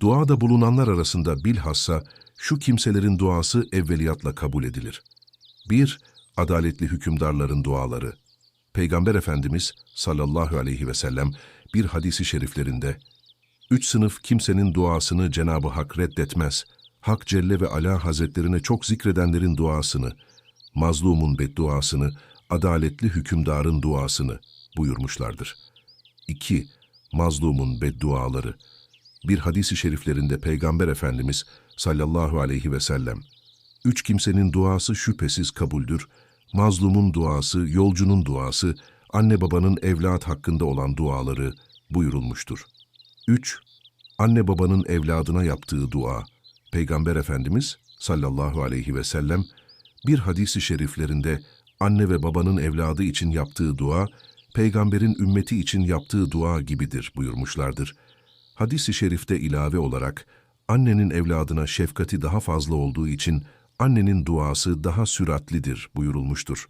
Duada bulunanlar arasında bilhassa şu kimselerin duası evveliyatla kabul edilir. 1. Adaletli hükümdarların duaları. Peygamber Efendimiz sallallahu aleyhi ve sellem bir hadisi şeriflerinde Üç sınıf kimsenin duasını Cenab-ı Hak reddetmez. Hak Celle ve Ala Hazretlerine çok zikredenlerin duasını, mazlumun bedduasını, adaletli hükümdarın duasını buyurmuşlardır. 2. Mazlumun bedduaları. Bir hadisi şeriflerinde Peygamber Efendimiz sallallahu aleyhi ve sellem, Üç kimsenin duası şüphesiz kabuldür. Mazlumun duası, yolcunun duası, anne babanın evlat hakkında olan duaları buyurulmuştur. 3. Anne babanın evladına yaptığı dua. Peygamber Efendimiz sallallahu aleyhi ve sellem bir hadisi şeriflerinde anne ve babanın evladı için yaptığı dua, peygamberin ümmeti için yaptığı dua gibidir buyurmuşlardır. Hadis-i şerifte ilave olarak annenin evladına şefkati daha fazla olduğu için annenin duası daha süratlidir buyurulmuştur.